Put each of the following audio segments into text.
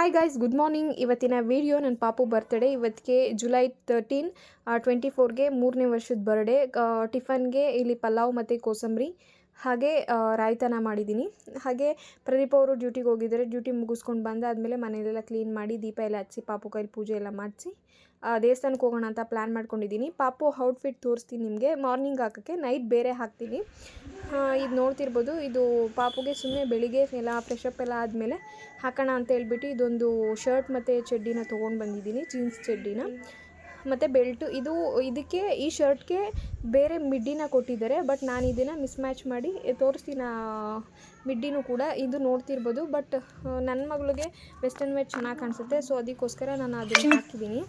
Hi guys good morning ಇವತ್ತಿನ video ನನ್ನ ಪಾಪು ಬರ್ತ್ಡೇ ಇವತ್ತಿಗೆ ಜುಲೈ ತರ್ಟೀನ್ ಟ್ವೆಂಟಿ ಫೋರ್ಗೆ ಮೂರನೇ ವರ್ಷದ ಬರ್ಡೇ ಟಿಫನ್ಗೆ ಇಲ್ಲಿ ಪಲಾವ್ ಮತ್ತು ಕೋಸಂಬರಿ, ಹಾಗೆ ರಾಯ್ತನ ಮಾಡಿದ್ದೀನಿ. ಹಾಗೆ ಪ್ರದೀಪ್ ಅವರು ಡ್ಯೂಟಿಗೆ ಹೋಗಿದ್ದಾರೆ. ಡ್ಯೂಟಿ ಮುಗಿಸ್ಕೊಂಡು ಬಂದಾದಮೇಲೆ ಮನೆಯಲ್ಲೆಲ್ಲ ಕ್ಲೀನ್ ಮಾಡಿ ದೀಪ ಎಲ್ಲ ಹಚ್ಚಿ, ಪಾಪು ಕೈಲಿ ಪೂಜೆ ಎಲ್ಲ ಮಾಡಿಸಿ ದೇವಸ್ಥಾನಕ್ಕೆ ಹೋಗೋಣ ಅಂತ ಪ್ಲ್ಯಾನ್ ಮಾಡ್ಕೊಂಡಿದ್ದೀನಿ. ಪಾಪು ಔಟ್ಫಿಟ್ ತೋರಿಸ್ತೀನಿ ನಿಮಗೆ. ಮಾರ್ನಿಂಗ್ ಹಾಕೋಕ್ಕೆ ನೈಟ್ ಬೇರೆ ಹಾಕ್ತೀನಿ. ಇದು ನೋಡ್ತಿರ್ಬೋದು ಇದು ಪಾಪುಗೆ ಸುಮ್ಮನೆ ಬೆಳಿಗ್ಗೆ ಎಲ್ಲ ಫ್ರೆಶಪ್ ಎಲ್ಲ ಆದಮೇಲೆ ಹಾಕೋಣ ಅಂತ ಹೇಳ್ಬಿಟ್ಟು ಇದೊಂದು ಶರ್ಟ್ ಮತ್ತು ಚಡ್ಡಿನ ತೊಗೊಂಡು ಬಂದಿದ್ದೀನಿ ಜೀನ್ಸ್ ಚಡ್ಡಿನ. ಮತ್ತು ಬೆಲ್ಟು ಇದು ಇದಕ್ಕೆ ಈ ಶರ್ಟ್ಗೆ ಬೇರೆ ಮಿಡ್ಡಿನ ಕೊಟ್ಟಿದ್ದಾರೆ ಬಟ್ ನಾನು ಇದನ್ನು ಮಿಸ್ ಮ್ಯಾಚ್ ಮಾಡಿ ತೋರಿಸ್ತೀನಿ ಮಿಡ್ಡಿನೂ ಕೂಡ. ಇದು ನೋಡ್ತಿರ್ಬೋದು ಬಟ್ ನನ್ನ ಮಗಳಿಗೆ ವೆಸ್ಟರ್ನ್ ವೇರ್ ಚೆನ್ನಾಗಿ ಕಾಣಿಸುತ್ತೆ ಸೊ ಅದಕ್ಕೋಸ್ಕರ ನಾನು ಅದನ್ನು ಹಾಕಿದ್ದೀನಿ.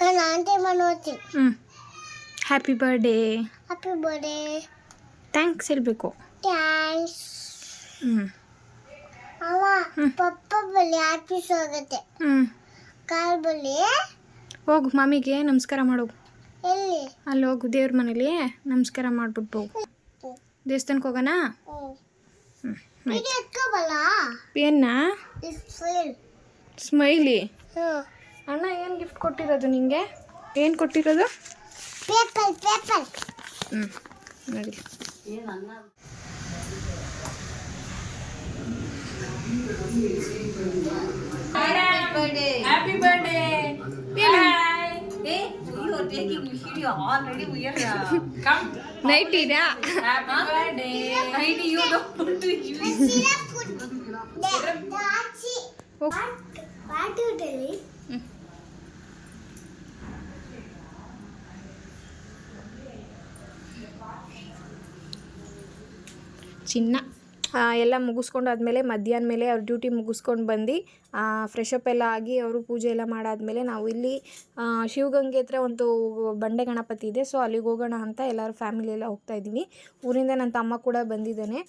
ನಾನು ಆಂಟಿ ಹೋಗ್ತೀನಿ ಹ್ಞೂ happy birthday happy birthday thanks ಹೇಳಬೇಕು ಥ್ಯಾಂಕ್ಸ್ ಹ್ಞೂ ಅವ ಪಪ್ಪ ಬಳಿ ಆಫೀಸ್ ಹೋಗುತ್ತೆ ಹ್ಞೂ ಕಾಲ್ ಬಳಿ ಹೋಗು ಮಮ್ಮಿಗೆ ನಮಸ್ಕಾರ ಮಾಡು ಎಲ್ಲಿ ಅಲ್ಲಿ ಹೋಗು ದೇವ್ರ ಮನೇಲಿ. ನಮಸ್ಕಾರ ಮಾಡ್ಬಿಟ್ಟು ಹೋಗು. ದೇವಸ್ಥಾನಕ್ಕೆ ಹೋಗೋಣ? ಏನ? ಸ್ಮೈಲಿ? ಅಣ್ಣ ಏನು ಗಿಫ್ಟ್ ಕೊಟ್ಟಿರೋದು ನಿಂಗೆ? ಏನು ಕೊಟ್ಟಿರೋದು? ಪೇಪರ್ ಪೇಪರ್ ಹ್ಞೂ ನೋಡಿ. Happy birthday Hi! Hey, you are taking video already we are uh, come. Night ida happy birthday. Night you don't to use. പാട്ടുകിട്ടല്ലേ ചിന്ന ಎಲ್ಲ ಮುಗಿಸ್ಕೊಂಡು ಆದಮೇಲೆ ಮಧ್ಯಾಹ್ನ ಮೇಲೆ ಅವ್ರ ಡ್ಯೂಟಿ ಮುಗಿಸ್ಕೊಂಡು ಬಂದು ಫ್ರೆಶಪ್ ಎಲ್ಲ ಆಗಿ ಅವರು ಪೂಜೆ ಎಲ್ಲ ಮಾಡಾದಮೇಲೆ ನಾವು ಇಲ್ಲಿ ಶಿವಗಂಗೆ ಹತ್ರ ಒಂದು ಬಂಡೆ ಗಣಪತಿ ಇದೆ. ಸೊ ಅಲ್ಲಿಗೆ ಹೋಗೋಣ ಅಂತ ಎಲ್ಲರೂ ಫ್ಯಾಮಿಲಿ ಎಲ್ಲ ಹೋಗ್ತಾ ಇದ್ದೀವಿ. ಊರಿಂದ ನನ್ನ ತಮ್ಮ ಕೂಡ ಬಂದಿದ್ದಾನೆ.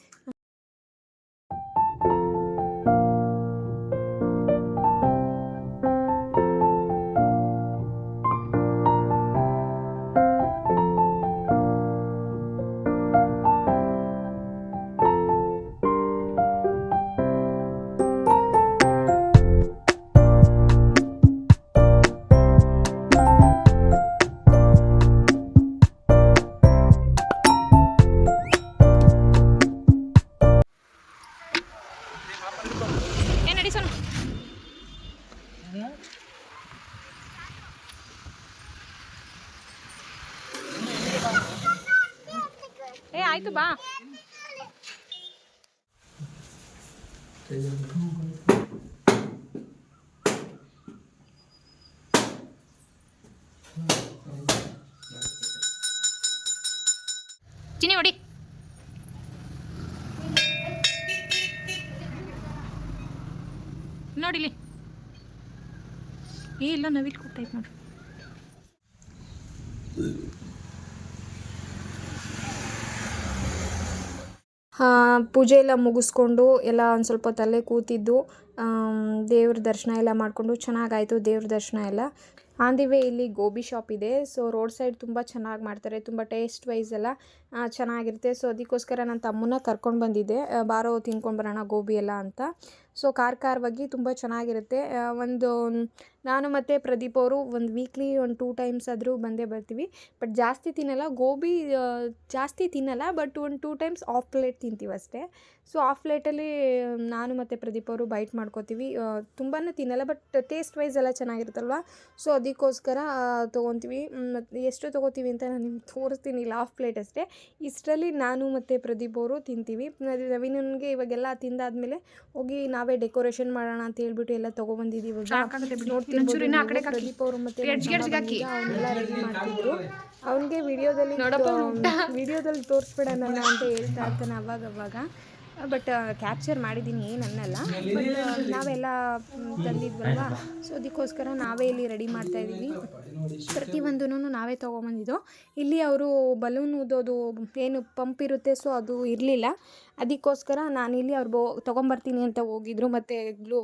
ಚಿನಿ ಹೊಡಿ ನೋಡಿಲಿ ಏ ಇಲ್ಲ ನವಿಲ್ ಕೂತೈತೆ ನೋಡಿ ಪೂಜೆ ಎಲ್ಲ ಮುಗಿಸ್ಕೊಂಡು ಎಲ್ಲ ಒಂದು ಸ್ವಲ್ಪ ತಲೆ ಕೂತಿದ್ದು ದೇವ್ರ ದರ್ಶನ ಎಲ್ಲ ಮಾಡಿಕೊಂಡು ಚೆನ್ನಾಗಾಯಿತು ದೇವ್ರ ದರ್ಶನ ಎಲ್ಲ. ಆನ್ ದಿ ವೇ ಇಲ್ಲಿ ಗೋಬಿ ಶಾಪ್ ಇದೆ. ಸೊ ರೋಡ್ ಸೈಡ್ ತುಂಬ ಚೆನ್ನಾಗಿ ಮಾಡ್ತಾರೆ, ತುಂಬ ಟೇಸ್ಟ್ ವೈಸ್ ಎಲ್ಲ. ಚೆನ್ನಾಗಿರುತ್ತೆ. ಸೊ ಅದಕ್ಕೋಸ್ಕರ ನನ್ನ ತಮ್ಮನ್ನ ಕರ್ಕೊಂಡು ಬಂದಿದ್ದೆ. ಬಾರೋ, ತಿನ್ಕೊಂಡು ಬರೋಣ, ಗೋಬಿ ಎಲ್ಲ ಅಂತ. ಸೊ ಖಾರ ಖಾರವಾಗಿ ತುಂಬ ಚೆನ್ನಾಗಿರುತ್ತೆ. ಒಂದು, ನಾನು ಮತ್ತು ಪ್ರದೀಪ್ ಅವರು ಒಂದು ವೀಕ್ಲಿ ಒಂದು ಟೂ ಟೈಮ್ಸ್ ಆದರೂ ಬಂದೇ ಬರ್ತೀವಿ. ಬಟ್ ಜಾಸ್ತಿ ತಿನ್ನಲ್ಲ. ಗೋಬಿ ಜಾಸ್ತಿ ತಿನ್ನಲ್ಲ. ಬಟ್ ಒಂದು ಟೂ ಟೈಮ್ಸ್ ಆಫ್ ಪ್ಲೇಟ್ ತಿಂತೀವಿ ಅಷ್ಟೇ. ಸೊ ಆಫ್ ಪ್ಲೇಟಲ್ಲಿ ನಾನು ಮತ್ತು ಪ್ರದೀಪ್ ಅವರು ಬೈಟ್ ಮಾಡ್ಕೋತೀವಿ. ತುಂಬಾ ತಿನ್ನಲ್ಲ. ಬಟ್ ಟೇಸ್ಟ್ ವೈಸ್ ಎಲ್ಲ ಚೆನ್ನಾಗಿರುತ್ತಲ್ವ? ಸೊ ಅದಕ್ಕೋಸ್ಕರ ತೊಗೊತೀವಿ. ಮತ್ತು ಎಷ್ಟು ತೊಗೋತೀವಿ ಅಂತ ನಾನು ನಿಮ್ಗೆ ತೋರಿಸ್ತೀನಿ. ಇಲ್ಲ ಆಫ್ ಪ್ಲೇಟ್ ಅಷ್ಟೇ. ಇಷ್ಟರಲ್ಲಿ ನಾನು ಮತ್ತು ಪ್ರದೀಪ್ ಅವರು ತಿಂತೀವಿ. ರವಿನನ್ಗೆ ಇವಾಗೆಲ್ಲ ತಿಂದಾದ್ಮೇಲೆ ಹೋಗಿ ನಾವೇ ಡೆಕೋರೇಷನ್ ಮಾಡೋಣ ಅಂತ ಹೇಳ್ಬಿಟ್ಟು ಎಲ್ಲ ತೊಗೊಬಂದಿದ್ದೀವಿ ಪ್ರದೀಪ್ ಅವರು ಮತ್ತೆ ಅವನ್ನೆಲ್ಲ ರೆಡಿ ಮಾಡ್ತಿದ್ರು. ಅವನಿಗೆ ವಿಡಿಯೋದಲ್ಲಿ ವಿಡಿಯೋದಲ್ಲಿ ತೋರಿಸ್ಬಿಡೋಣ ಅಂತ ಹೇಳ್ತಾ ಇರ್ತಾನೆ ಅವಾಗ ಅವಾಗ ಬಟ್ ಕ್ಯಾಪ್ಚರ್ ಮಾಡಿದ್ದೀನಿ ಏನನ್ನಲ್ಲ ಬಟ್ ನಾವೆಲ್ಲ ತಂದಿದ್ವಲ್ವ ತಂದಿದ್ವಲ್ವಾ? ಸೊ ಅದಕ್ಕೋಸ್ಕರ ನಾವೇ ಇಲ್ಲಿ ರೆಡಿ ಮಾಡ್ತಾ ಇದ್ದೀವಿ. ಪ್ರತಿಯೊಂದೂ ನಾವೇ ತೊಗೊಂಬಂದಿದ್ದು. ಇಲ್ಲಿ ಅವರು ಬಲೂನ್ ಊದೋದು ಏನು ಪಂಪ್ ಇರುತ್ತೆ ಸೊ ಅದು ಇರಲಿಲ್ಲ. ಅದಕ್ಕೋಸ್ಕರ ನಾನಿಲ್ಲಿ ಅವ್ರು ಬೋ ತೊಗೊಂಬರ್ತೀನಿ ಅಂತ ಹೋಗಿದ್ರು. ಮತ್ತು ಗ್ಲೂ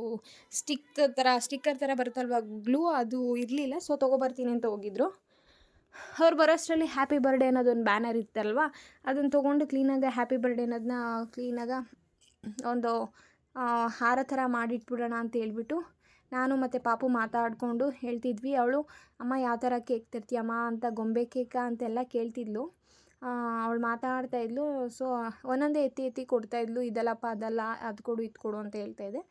ಸ್ಟಿಕ್ ಥರ ಸ್ಟಿಕ್ಕರ್ ಥರ ಬರುತ್ತಲ್ವ ಗ್ಲೂ ಅದು ಇರಲಿಲ್ಲ. ಸೊ ತೊಗೊಬರ್ತೀನಿ ಅಂತ ಹೋಗಿದ್ರು. ಅವ್ರು ಬರೋಷ್ಟರಲ್ಲಿ ಹ್ಯಾಪಿ ಬರ್ಡೇ ಅನ್ನೋದೊಂದು ಬ್ಯಾನರ್ ಇತ್ತಲ್ವ? ಅದನ್ನು ತೊಗೊಂಡು ಕ್ಲೀನಾಗಿ ಹ್ಯಾಪಿ ಬರ್ಡೇ ಅನ್ನೋದನ್ನ ಕ್ಲೀನಾಗಿ ಒಂದು ಹಾರ ಥರ ಮಾಡಿಟ್ಬಿಡೋಣ ಅಂತ ಹೇಳ್ಬಿಟ್ಟು ನಾನು ಮತ್ತು ಪಾಪು ಮಾತಾಡಿಕೊಂಡು ಹೇಳ್ತಿದ್ವಿ. ಅವಳು, ಅಮ್ಮ, ಯಾವ ಥರ ಕೇಕ್ ತರ್ತೀಯಮ್ಮ ಅಂತ ಗೊಂಬೆ ಕೇಕ ಅಂತೆಲ್ಲ ಕೇಳ್ತಿದ್ಲು. ಅವಳು ಮಾತಾಡ್ತಾ ಇದ್ಲು. ಸೊ ಒಂದೊಂದೇ ಎತ್ತಿ ಎತ್ತಿ ಕೊಡ್ತಾಯಿದ್ಲು ಇದಲ್ಲಪ್ಪ, ಅದಲ್ಲ ಅದು ಕೊಡು ಇದು ಕೊಡು ಅಂತ ಹೇಳ್ತಾಯಿದ್ದೆ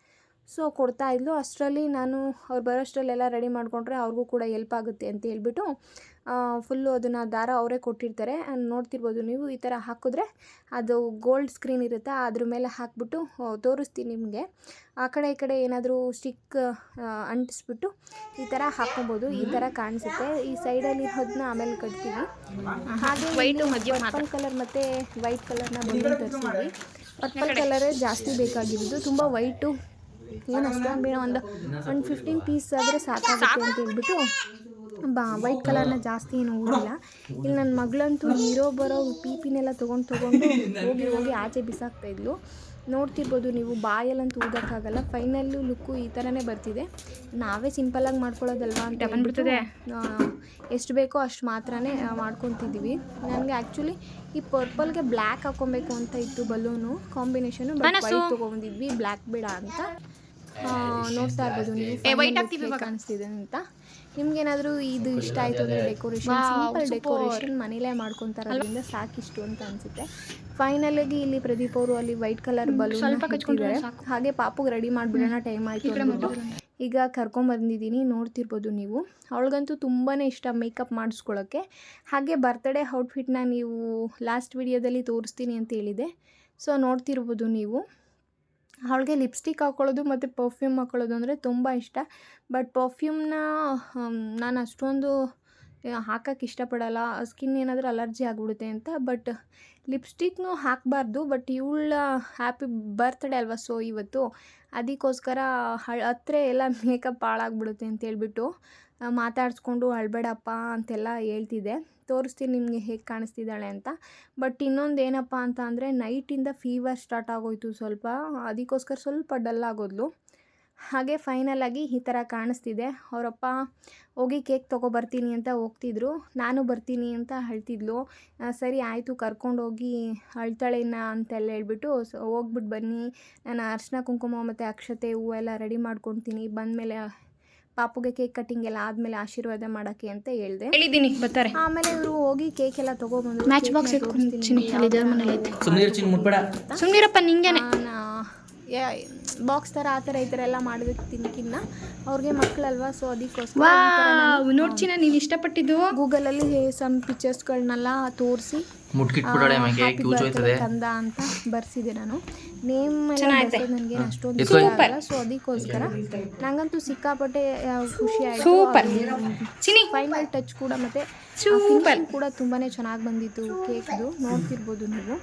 ಸೊ ಕೊಡ್ತಾ ಇದ್ಲು. ಅಷ್ಟರಲ್ಲಿ ನಾನು ಅವ್ರು ಬರೋಷ್ಟರಲ್ಲೆಲ್ಲ ರೆಡಿ ಮಾಡಿಕೊಂಡ್ರೆ ಅವ್ರಿಗೂ ಕೂಡ ಎಲ್ಪ್ ಆಗುತ್ತೆ ಅಂತ ಹೇಳ್ಬಿಟ್ಟು ಫುಲ್ಲು ಅದನ್ನು ದಾರ ಅವರೇ ಕೊಟ್ಟಿರ್ತಾರೆ. ಆ್ಯಂಡ್ ನೋಡ್ತಿರ್ಬೋದು ನೀವು ಈ ಥರ ಹಾಕಿದ್ರೆ ಅದು ಗೋಲ್ಡ್ ಸ್ಕ್ರೀನ್ ಇರುತ್ತೆ. ಅದ್ರ ಮೇಲೆ ಹಾಕ್ಬಿಟ್ಟು ತೋರಿಸ್ತೀನಿ ನಿಮಗೆ. ಆ ಕಡೆ ಈ ಕಡೆ ಏನಾದರೂ ಸ್ಟಿಕ್ ಅಂಟಿಸ್ಬಿಟ್ಟು ಈ ಥರ ಹಾಕ್ಕೊಬೋದು. ಈ ಥರ ಕಾಣಿಸುತ್ತೆ. ಈ ಸೈಡಲ್ಲಿ ಇರೋದನ್ನ ಆಮೇಲೆ ಕಟ್ತೀವಿ ಹಾಗೆ ಪರ್ಪಲ್ ಕಲರ್ ಮತ್ತು ವೈಟ್ ಕಲರ್ನ ಬಂದು ತರಿಸಿದ್ವಿ. ಪರ್ಪಲ್ ಕಲರೇ ಜಾಸ್ತಿ ಬೇಕಾಗಿರೋದು. ತುಂಬ ವೈಟು ಏನು ಅಷ್ಟೊಂದು ಬೇಡ ಒಂದು ಒಂದು ಫಿಫ್ಟೀನ್ ಪೀಸ್ ಆದರೆ ಸಾಕಾಗುತ್ತೆ ಅಂತ ಹೇಳ್ಬಿಟ್ಟು ಬಾ ವೈಟ್ ಕಲರ್ನ ಜಾಸ್ತಿ ಏನು ಹೋಗಿಲ್ಲ ಇಲ್ಲಿ ನನ್ನ ಮಗಳಂತೂ ಹೀರೋ ಬರೋ ಪೀಪಿನೆಲ್ಲ ತೊಗೊಂಡು ತೊಗೊಂಡು ಹೋಗಿ ಹೋಗಿ ಆಚೆ ಬಿಸಾಕ್ತಾ ಇದ್ಲು. ನೋಡ್ತಿರ್ಬೋದು ನೀವು ಬಾಯಲ್ಲಂತೂ ಊದಕ್ಕಾಗಲ್ಲ. ಫೈನಲ್ಲು ಲುಕ್ಕು ಈ ಥರನೇ ಬರ್ತಿದೆ. ನಾವೇ ಸಿಂಪಲಾಗಿ ಮಾಡ್ಕೊಳ್ಳೋದಲ್ವಾ ಅಂತ ಬಂದ್ಬಿಡ್ತದೆ. ಎಷ್ಟು ಬೇಕೋ ಅಷ್ಟು ಮಾತ್ರನೇ ಮಾಡ್ಕೊತಿದ್ದೀವಿ. ನನಗೆ ಆ್ಯಕ್ಚುಲಿ ಈ ಪರ್ಪಲ್ಗೆ ಬ್ಲ್ಯಾಕ್ ಹಾಕೊಬೇಕು ಅಂತ ಇತ್ತು ಬಲೂನು ಕಾಂಬಿನೇಷನು ಬಟ್ ವೈಟ್ ತೊಗೊಂಡಿದ್ವಿ ಬ್ಲ್ಯಾಕ್ ಬೇಡ ಅಂತ. ನೋಡ್ತಾ ಇರ್ಬೋದು ನೀವು ವೈಟ್ ಆಗ್ತೀವಿ ಕಾಣಿಸ್ತಿದೆ ಅಂತ. ನಿಮ್ಗೇನಾದರೂ ಇದು ಇಷ್ಟ ಆಯಿತು ಅಂದರೆ ಡೆಕೋರೇಷನ್ ಸಿಂಪಲ್ ಡೆಕೋರೇಷನ್ ಮನೇಲೇ ಮಾಡ್ಕೊತಾರೋದ್ರಿಂದ ಸಾಕಿಷ್ಟು ಅಂತ ಅನಿಸುತ್ತೆ. ಫೈನಲಾಗಿ ಇಲ್ಲಿ ಪ್ರದೀಪ್ ಅವರು ಅಲ್ಲಿ ವೈಟ್ ಕಲರ್ ಬಲೂನ್ ಹಚ್ಕೊಂಡಿದ್ದಾರೆ ಹಾಗೆ ಪಾಪುಗೆ ರೆಡಿ ಮಾಡ್ಬಿಡೋಣ ಟೈಮ್ ಆಯ್ತು ಈಗ ಈಗ ಕರ್ಕೊಂಬಂದಿದ್ದೀನಿ ನೋಡ್ತಿರ್ಬೋದು ನೀವು. ಅವಳಿಗಂತೂ ತುಂಬಾ ಇಷ್ಟ ಮೇಕಪ್ ಮಾಡಿಸ್ಕೊಳ್ಳೋಕ್ಕೆ ಹಾಗೆ ಬರ್ತ್ಡೇ ಔಟ್ಫಿಟ್ನ ನೀವು ಲಾಸ್ಟ್ ವಿಡಿಯೋದಲ್ಲಿ ತೋರಿಸ್ತೀನಿ ಅಂತ ಹೇಳಿದೆ. ಸೊ ನೋಡ್ತಿರ್ಬೋದು ನೀವು. ಅವಳಿಗೆ ಲಿಪ್ಸ್ಟಿಕ್ ಹಾಕ್ಕೊಳ್ಳೋದು ಮತ್ತು ಪರ್ಫ್ಯೂಮ್ ಹಾಕ್ಕೊಳ್ಳೋದು ಅಂದರೆ ತುಂಬ ಇಷ್ಟ. ಬಟ್ ಪರ್ಫ್ಯೂಮ್ನ ನಾನು ಅಷ್ಟೊಂದು ಹಾಕಕ್ಕೆ ಇಷ್ಟಪಡಲ್ಲ. ಸ್ಕಿನ್ ಏನಾದರೂ ಅಲರ್ಜಿ ಆಗಿಬಿಡುತ್ತೆ ಅಂತ. ಬಟ್ ಲಿಪ್ಸ್ಟಿಕ್ನು ಹಾಕಬಾರ್ದು ಬಟ್ ಇವಳ ಹ್ಯಾಪಿ ಬರ್ತ್ಡೇ ಅಲ್ವಾ ಸೊ ಇವತ್ತು. ಅದಕ್ಕೋಸ್ಕರ ಹಳ್ ಹತ್ರ ಎಲ್ಲ ಮೇಕಪ್ ಹಾಳಾಗ್ಬಿಡುತ್ತೆ ಅಂತ ಹೇಳ್ಬಿಟ್ಟು ಆ, ಮಾತಾಡಿಸ್ಕೊಂಡು ಅಳ್ಬೇಡಪ್ಪ ಅಂತೆಲ್ಲ ಹೇಳ್ತಿದ್ದೆ. ತೋರಿಸ್ತೀನಿ ನಿಮಗೆ ಹೇಗೆ ಕಾಣಿಸ್ತಿದ್ದಾಳೆ ಅಂತ. ಬಟ್ ಇನ್ನೊಂದು ಏನಪ್ಪ ಅಂತ ಅಂದರೆ ನೈಟಿಂದ ಫೀವರ್ ಸ್ಟಾರ್ಟ್ ಆಗೋಯ್ತು ಸ್ವಲ್ಪ. ಅದಕ್ಕೋಸ್ಕರ ಸ್ವಲ್ಪ ಡಲ್ ಆಗೋದ್ಲು. ಹಾಗೆ ಫೈನಲಾಗಿ ಈ ಥರ ಕಾಣಿಸ್ತಿದೆ. ಅವರಪ್ಪ ಹೋಗಿ ಕೇಕ್ ತೊಗೊಬರ್ತೀನಿ ಅಂತ ಹೋಗ್ತಿದ್ರು. ನಾನು ಬರ್ತೀನಿ ಅಂತ ಹೇಳ್ತಿದ್ಲು. ಸರಿ ಆಯಿತು ಕರ್ಕೊಂಡೋಗಿ ಅಳ್ತಾಳೆನ ಅಂತೆಲ್ಲ ಹೇಳ್ಬಿಟ್ಟು ಸೊ ಹೋಗ್ಬಿಟ್ಟು ಬನ್ನಿ. ನಾನು ಅರ್ಶಿನ ಕುಂಕುಮ ಮತ್ತು ಅಕ್ಷತೆ ಹೂವೆಲ್ಲ ರೆಡಿ ಮಾಡ್ಕೊತೀನಿ. ಬಂದಮೇಲೆ ಪಾಪುಗೆ ಕೇಕ್ ಕಟ್ಟಿಂಗ್ ಎಲ್ಲ ಆದಮೇಲೆ ಆಶೀರ್ವಾದ ಮಾಡೋಕ್ಕೆ ಅಂತ ಹೇಳಿದೆ. ಹೇಳಿದ್ದೀನಿ ಬರ್ತಾರೆ. ಆಮೇಲೆ ಇವರು ಹೋಗಿ ಕೇಕ್ ಎಲ್ಲ ತೊಗೊಬಂದು ಮ್ಯಾಚ್ ಬಾಕ್ಸ್ ಇಟ್ಕೊಂತೀನಿ ಅಲ್ಲಿ ದೇವ್ರ ಮನೇಲಿ ಐತೆ. ಸುಮ್ಮನೆ ಚಿನ್ ಮುಟ್ಬೇಡ. ಸುಮ್ನಿರಪ್ಪ ನಿಂಗೇನೆ. ಬಾಕ್ಸ್ ಥರ ಆ ಥರ ಈ ಥರ ಎಲ್ಲ ಮಾಡೋದಕ್ಕೆ ತಿನ್ನಕ್ಕಿನ್ನ ಅವ್ರಿಗೆ ಮಕ್ಕಳಲ್ವಾ ಸೊ ಅದಕ್ಕೋಸ್ಕರ ನೋಡ್ಚಿನ ನೀನು ಇಷ್ಟಪಟ್ಟಿದ್ದು? ಗೂಗಲಲ್ಲಿ ಸಮ್ ಪಿಕ್ಚರ್ಸ್ಗಳನ್ನೆಲ್ಲ ತೋರಿಸಿ ತಂದ ಮಗೆ ಕ್ಯೂಚ್ ಹೋಯ್ತದೆ. ಕಂದ ಅಂತ ಬರ್ಸಿದೆ ನಾನು. ನೇಮ್ ನನಗೆ ಅಷ್ಟೊಂದು ಸೊ ಅದಕ್ಕೋಸ್ಕರ ನಂಗಂತೂ ಸಿಕ್ಕಾಪಟ್ಟೆ ಖುಷಿ ಆಯಿತು. ಫೈನಲ್ ಟಚ್ ಕೂಡ ಮತ್ತೆ. ಕೂಡ ತುಂಬಾನೇ ಚೆನ್ನಾಗಿ ಬಂದಿತ್ತು ಕೇಕ್ದು ನೋಡ್ತಿರ್ಬೋದು ನೀವು.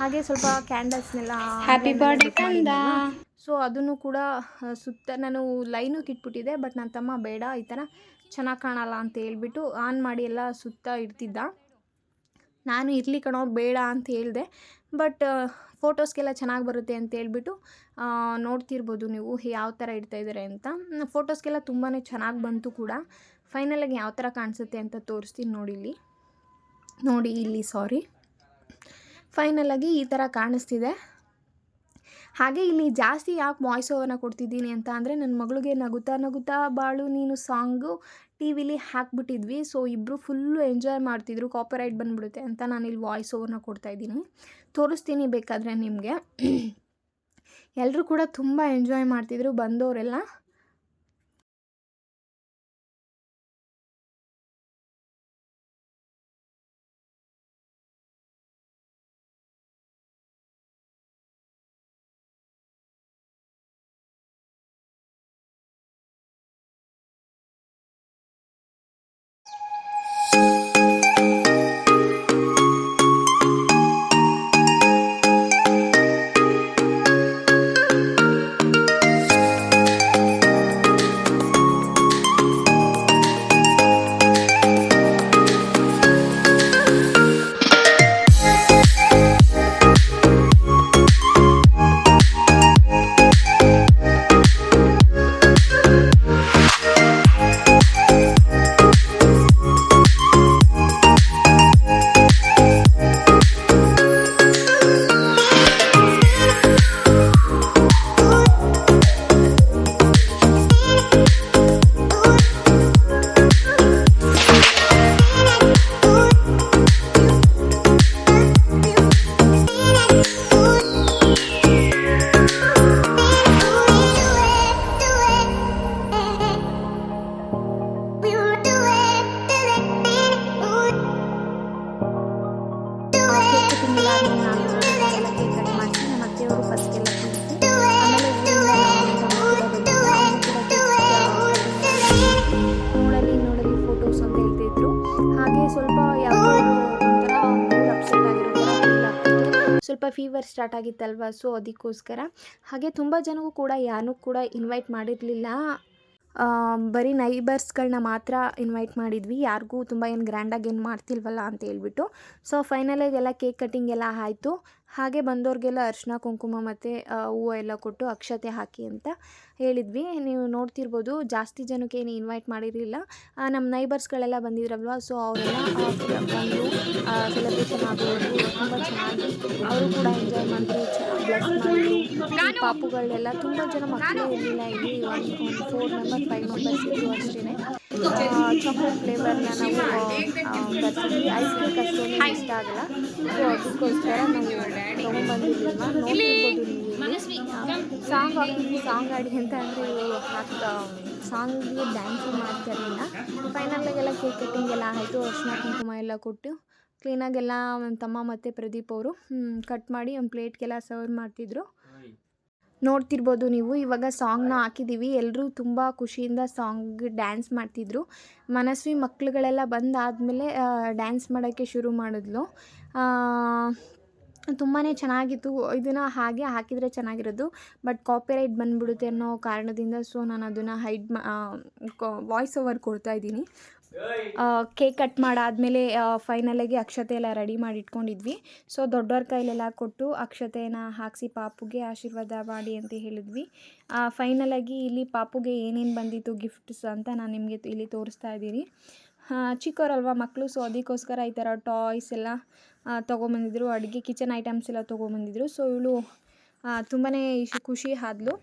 ಹಾಗೆ ಸ್ವಲ್ಪ ಕ್ಯಾಂಡಲ್ಸ್ನೆಲ್ಲ ಹ್ಯಾಪಿ ಬರ್ಡೇ ಕಂದ ಸೊ ಅದನ್ನು ಕೂಡ ಸುತ್ತ ನಾನು ಲೈನು ಇಟ್ಬಿಟ್ಟಿದ್ದೆ ಬಟ್ ನನ್ನ ತಮ್ಮ ಬೇಡ, ಈ ಥರ ಚೆನ್ನಾಗಿ ಕಾಣಲ್ಲ ಅಂತ ಹೇಳ್ಬಿಟ್ಟು ಆನ್ ಮಾಡಿ ಎಲ್ಲ ಸುತ್ತ ಇಡ್ತಿದ್ದ. ನಾನು ಇರಲಿ ಕಣೋ, ಬೇಡ ಅಂತ ಹೇಳಿದೆ ಬಟ್ ಫೋಟೋಸ್ಗೆಲ್ಲ ಚೆನ್ನಾಗಿ ಬರುತ್ತೆ ಅಂತ ಹೇಳ್ಬಿಟ್ಟು ನೋಡ್ತಿರ್ಬೋದು ನೀವು ಯಾವ ಥರ ಇಡ್ತಾ ಇದ್ದಾರೆ ಅಂತ. ಫೋಟೋಸ್ಗೆಲ್ಲ ತುಂಬಾ ಚೆನ್ನಾಗಿ ಬಂತು ಕೂಡ. ಫೈನಲಾಗಿ ಯಾವ ಥರ ಕಾಣಿಸುತ್ತೆ ಅಂತ ತೋರಿಸ್ತೀನಿ ನೋಡಿ ಇಲ್ಲಿ. ನೋಡಿ ಇಲ್ಲಿ ಸಾರಿ ಫೈನಲಾಗಿ ಈ ಥರ ಕಾಣಿಸ್ತಿದೆ. ಹಾಗೆ ಇಲ್ಲಿ ಜಾಸ್ತಿ ಯಾಕೆ ವಾಯ್ಸ್ ಓವರ್ನ ಕೊಡ್ತಿದ್ದೀನಿ ಅಂತ ಅಂದರೆ ನನ್ನ ಮಗಳಿಗೆ ನಗುತ್ತಾ ನಗುತ್ತಾ ಬಾಳು, ನೀನು ಸಾಂಗು ಟಿ ವಿಲಿ ಹಾಕ್ಬಿಟ್ಟಿದ್ವಿ. ಸೊ ಇಬ್ಬರು ಫುಲ್ಲು ಎಂಜಾಯ್ ಮಾಡ್ತಿದ್ರು. ಕಾಪರೈಟ್ ಬಂದ್ಬಿಡುತ್ತೆ ಅಂತ ನಾನು ಇಲ್ಲಿ ವಾಯ್ಸ್ ಓವರ್ನ ಕೊಡ್ತಾಯಿದ್ದೀನಿ ತೋರಿಸ್ತೀನಿ ಬೇಕಾದರೆ ನಿಮಗೆ. ಎಲ್ಲರೂ ಕೂಡ ತುಂಬ ಎಂಜಾಯ್ ಮಾಡ್ತಿದ್ರು ಬಂದವರೆಲ್ಲ. ಸ್ವಲ್ಪ ಫೀವರ್ ಸ್ಟಾರ್ಟ್ ಆಗಿತ್ತಲ್ವ? ಸೊ ಅದಕ್ಕೋಸ್ಕರ. ಹಾಗೆ ತುಂಬ ಜನಗೂ ಕೂಡ ಯಾರನ್ನೂ ಕೂಡ ಇನ್ವೈಟ್ ಮಾಡಿರಲಿಲ್ಲ. ಬರೀ ನೈಬರ್ಸ್ಗಳನ್ನ ಮಾತ್ರ ಇನ್ವೈಟ್ ಮಾಡಿದ್ವಿ. ಯಾರಿಗೂ ತುಂಬ ಏನು ಗ್ರ್ಯಾಂಡಾಗಿ ಏನು ಮಾಡ್ತಿಲ್ವಲ್ಲ ಅಂತ ಹೇಳ್ಬಿಟ್ಟು. ಸೊ ಫೈನಲಾಗಿ ಎಲ್ಲ ಕೇಕ್ ಕಟ್ಟಿಂಗ್ ಎಲ್ಲ ಆಯಿತು. ಹಾಗೆ ಬಂದವ್ರಿಗೆಲ್ಲ ಅರಿಶಿನ, ಕುಂಕುಮ ಮತ್ತು ಹೂವು ಎಲ್ಲ ಕೊಟ್ಟು ಅಕ್ಷತೆ ಹಾಕಿ ಅಂತ ಹೇಳಿದ್ವಿ. ನೀವು ನೋಡ್ತಿರ್ಬೋದು, ಜಾಸ್ತಿ ಜನಕ್ಕೆ ಏನು ಇನ್ವೈಟ್ ಮಾಡಿರಲಿಲ್ಲ. ನಮ್ಮ ನೈಬರ್ಸ್ಗಳೆಲ್ಲ ಬಂದಿದ್ರಲ್ವ? ಸೊ ಅವರೆಲ್ಲ ಬಂದು ಸೆಲೆಬ್ರೇಷನ್ ಆಗೋದು ತುಂಬ ಚೆನ್ನಾಗಿ, ಅವರು ಕೂಡ ಎಂಜಾಯ್ ಮಾಡಿದ್ರು ಬ್ಲೆಸ್ ಮಾಡಿದ್ರು ಪಾಪುಗಳೆಲ್ಲ ತುಂಬ ಜನ ಮಕ್ಕಳೇ ಇರಲಿಲ್ಲ ಇಲ್ಲಿ ಒಂದು ಒಂದು ಫೋರ್ ಮೆಂಬರ್ ಫೈವ್ ಮೆಂಬರ್ಸ್ ಇದ್ರು ಅಷ್ಟೇ ಚಾಕ್ಲೇಟ್ ಫ್ಲೇವರ್ನ ನಾವು ಬರ್ತೀವಿ ಐಸ್ ಕ್ರೀಮ್ ಕಷ್ಟ ಇಷ್ಟ ಆಗಲ್ಲ. ಸೊ ಅದಕ್ಕೋಸ್ಕರ ನಾವು ತೊಗೊಂಬಂದಿದ್ದೀವಿ ನೋಡ್ತಿರ್ಬೋದು ನೀವು ಸಾಂಗ್ ಹಾಕ್ತೀವಿ ಸಾಂಗ್ ಆಡಿ ಅಂತ ಅಂದರೆ ಇವರು ಹಾಕ್ತಾ ಸಾಂಗ್ಗೆ ಡ್ಯಾನ್ಸು ಮಾಡ್ತಾ ಇರಲಿಲ್ಲ ಫೈನಲಾಗೆಲ್ಲ ಕೇಕ್ ಕಟ್ಟಿಂಗ್ ಎಲ್ಲ ಆಯಿತು. ಅರ್ಶಿನ ಕುಂಕುಮ ಎಲ್ಲ ಕೊಟ್ಟು ಕ್ಲೀನಾಗೆಲ್ಲ ನನ್ನ ತಮ್ಮ ಮತ್ತು ಪ್ರದೀಪ್ ಅವರು ಕಟ್ ಮಾಡಿ ಒಂದು ಪ್ಲೇಟ್ಗೆಲ್ಲ ಸರ್ವ್ ಮಾಡ್ತಿದ್ರು. ನೋಡ್ತಿರ್ಬೋದು ನೀವು, ಇವಾಗ ಸಾಂಗ್ನ ಹಾಕಿದ್ದೀವಿ. ಎಲ್ಲರೂ ತುಂಬ ಖುಷಿಯಿಂದ ಸಾಂಗ್ ಡ್ಯಾನ್ಸ್ ಮಾಡ್ತಿದ್ರು. ಮನಸ್ವಿ ಮಕ್ಳುಗಳೆಲ್ಲ ಬಂದಾದಮೇಲೆ ಡ್ಯಾನ್ಸ್ ಮಾಡೋಕ್ಕೆ ಶುರು ಮಾಡಿದ್ಲು. ತುಂಬಾ ಚೆನ್ನಾಗಿತ್ತು. ಇದನ್ನು ಹಾಗೆ ಹಾಕಿದರೆ ಚೆನ್ನಾಗಿರೋದು. ಬಟ್ ಕಾಪಿರೈಟ್ ಬಂದ್ಬಿಡುತ್ತೆ ಅನ್ನೋ ಕಾರಣದಿಂದ ಸೊ ನಾನು ಅದನ್ನು ಹೈಡ್ ಮಾ ವಾಯ್ಸ್ ಓವರ್ ಕೊಡ್ತಾ ಇದ್ದೀನಿ. ಕೇಕ್ ಕಟ್ ಮಾಡಾದಮೇಲೆ ಫೈನಲಾಗಿ ಅಕ್ಷತೆ ಎಲ್ಲ ರೆಡಿ ಮಾಡಿ ಇಟ್ಕೊಂಡಿದ್ವಿ ಸೊ ದೊಡ್ಡವ್ರ ಕೈಲೆಲ್ಲ ಕೊಟ್ಟು ಅಕ್ಷತೆನ ಹಾಕಿಸಿ ಪಾಪುಗೆ ಆಶೀರ್ವಾದ ಮಾಡಿ ಅಂತ ಹೇಳಿದ್ವಿ. ಫೈನಲಾಗಿ ಇಲ್ಲಿ ಪಾಪುಗೆ ಏನೇನು ಬಂದಿತ್ತು ಗಿಫ್ಟ್ಸ್ ಅಂತ ನಾನು ನಿಮಗೆ ಇಲ್ಲಿ ತೋರಿಸ್ತಾ ಇದ್ದೀನಿ. ಚಿಕ್ಕವರಲ್ವ ಮಕ್ಕಳು ಸೊ ಅದಕ್ಕೋಸ್ಕರ ಈ ಥರ ಟಾಯ್ಸ್ ಎಲ್ಲ ತೊಗೊಂಬಂದಿದ್ರು. ಅಡುಗೆ ಕಿಚನ್ ಐಟಮ್ಸ್ ಎಲ್ಲ ತೊಗೊಂಬಂದಿದ್ರು. ಸೊ ಇವಳು ತುಂಬಾ ಖುಷಿ ಆದ್ಲು.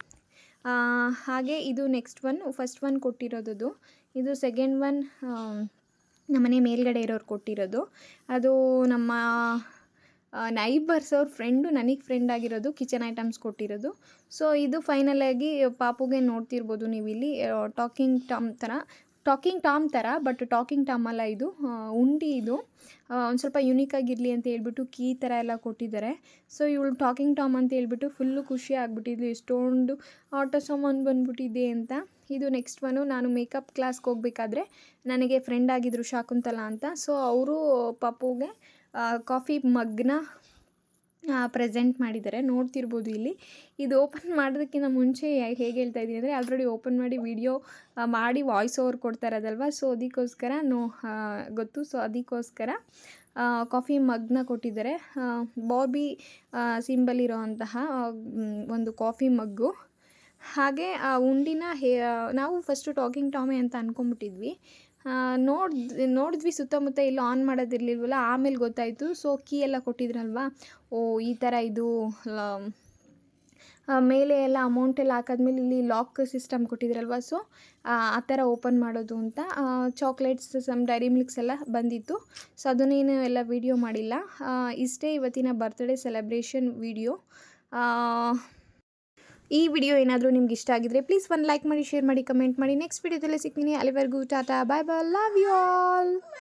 ಹಾಗೆ ಇದು ನೆಕ್ಸ್ಟ್ ಒನ್ ಫಸ್ಟ್ ಒನ್ ಕೊಟ್ಟಿರೋದು ಇದು ಸೆಕೆಂಡ್ ಒನ್ ನಮ್ಮನೆ ಮೇಲ್ಗಡೆ ಇರೋರು ಕೊಟ್ಟಿರೋದು. ಅದು ನಮ್ಮ ನೈಬರ್ಸ್ ಅವ್ರ ಫ್ರೆಂಡು ನನಗೆ ಫ್ರೆಂಡ್ ಆಗಿರೋದು ಕಿಚನ್ ಐಟಮ್ಸ್ ಕೊಟ್ಟಿರೋದು. ಸೊ ಇದು ಫೈನಲಾಗಿ ಪಾಪುಗೆ ನೋಡ್ತಿರ್ಬೋದು ನೀವು ಇಲ್ಲಿ ಟಾಕಿಂಗ್ ಟಾಮ್ ಥರ ಟಾಕಿಂಗ್ ಟಾಮ್ ಥರ ಬಟ್ ಟಾಕಿಂಗ್ ಟಾಮ್ ಅಲ್ಲ ಇದು ಉಂಡಿ ಇದು. ಒಂದು ಸ್ವಲ್ಪ ಯುನೀಕ್ ಆಗಿರಲಿ ಅಂತ ಹೇಳ್ಬಿಟ್ಟು ಕೀ ಥರ ಎಲ್ಲ ಕೊಟ್ಟಿದ್ದಾರೆ. ಸೊ ಇವಳು ಟಾಕಿಂಗ್ ಟಾಮ್ ಅಂತ ಹೇಳ್ಬಿಟ್ಟು ಫುಲ್ಲು ಖುಷಿ ಆಗಿಬಿಟ್ಟಿದ್ಲು. ಎಷ್ಟೊಂದು ಆಟೋ ಸಾಮಾನು ಬಂದ್ಬಿಟ್ಟಿದೆ ಅಂತ. ಇದು ನೆಕ್ಸ್ಟ್ ಒನು ನಾನು ಮೇಕಪ್ ಕ್ಲಾಸ್ಗೆ ಹೋಗ್ಬೇಕಾದ್ರೆ ನನಗೆ ಫ್ರೆಂಡ್ ಆಗಿದ್ದರು ಶಾಕುಂತಲ ಅಂತ. ಸೊ ಅವರು ಪಪ್ಪುಗೆ ಕಾಫಿ ಮಗ್ನ ಪ್ರೆಸೆಂಟ್ ಮಾಡಿದ್ದಾರೆ. ನೋಡ್ತಿರ್ಬೋದು ಇಲ್ಲಿ. ಇದು ಓಪನ್ ಮಾಡೋದಕ್ಕಿಂತ ಮುಂಚೆ ಹೇಗೆ ಹೇಳ್ತಾ ಇದ್ದೀನಿ ಅಂದರೆ ಆಲ್ರೆಡಿ ಓಪನ್ ಮಾಡಿ ವಿಡಿಯೋ ಮಾಡಿ ವಾಯ್ಸ್ ಓವರ್ ಕೊಡ್ತಾ ಇರೋದಲ್ವ? ಸೊ ಅದಕ್ಕೋಸ್ಕರ ನೋ ಗೊತ್ತು. ಸೊ ಅದಕ್ಕೋಸ್ಕರ ಕಾಫಿ ಮಗ್ನ ಕೊಟ್ಟಿದ್ದಾರೆ. ಬಾಬಿ ಸಿಂಬಲ್ ಇರೋವಂತಹ ಒಂದು ಕಾಫಿ ಮಗ್ಗು ಹಾಗೆ, ಆ, ಉಂಡಿನ ಹೇ ನಾವು ಫಸ್ಟು ಟಾಕಿಂಗ್ ಟಾಮಿ ಅಂತ ಅಂದ್ಕೊಂಬಿಟ್ಟಿದ್ವಿ ನೋಡ್, ನೋಡಿದ್ವಿ ಸುತ್ತಮುತ್ತ ಇಲ್ಲಿ ಆನ್ ಮಾಡೋದಿರ್ಲಿಲ್ವಲ್ಲ, ಆಮೇಲೆ ಗೊತ್ತಾಯಿತು. ಸೊ ಕೀ ಎಲ್ಲ ಕೊಟ್ಟಿದ್ರಲ್ವಾ? ಓ, ಈ ಥರ ಇದು ಮೇಲೆ ಎಲ್ಲ ಅಮೌಂಟ್ ಎಲ್ಲ ಹಾಕಾದ್ಮೇಲೆ ಇಲ್ಲಿ ಲಾಕ್ ಸಿಸ್ಟಮ್ ಕೊಟ್ಟಿದ್ರಲ್ವ? ಸೊ ಆ ಥರ ಓಪನ್ ಮಾಡೋದು ಅಂತ ಚಾಕ್ಲೇಟ್ಸ್ ಸಮ್ ಡೈರಿ ಮಿಲ್ಕ್ಸ್ ಎಲ್ಲ ಬಂದಿತ್ತು. ಸೊ ಅದನ್ನೇನು ಎಲ್ಲ ವೀಡಿಯೋ ಮಾಡಿಲ್ಲ. ಇಷ್ಟೇ ಇವತ್ತಿನ ಬರ್ತ್ಡೇ ಸೆಲೆಬ್ರೇಷನ್ ವೀಡಿಯೋ ಈ ವಿಡಿಯೋ ಏನಾದರೂ ನಿಮ್ಗೆ ಇಷ್ಟ ಆಗಿದ್ರೆ ಪ್ಲೀಸ್ ಒಂದು ಲೈಕ್ ಮಾಡಿ ಶೇರ್ ಮಾಡಿ ಕಮೆಂಟ್ ಮಾಡಿ. ನೆಕ್ಸ್ಟ್ ವಿಡಿಯೋದಲ್ಲೇ ಸಿಗ್ತೀನಿ. ಅಲ್ಲಿವರೆಗೂ tata bye bye love you all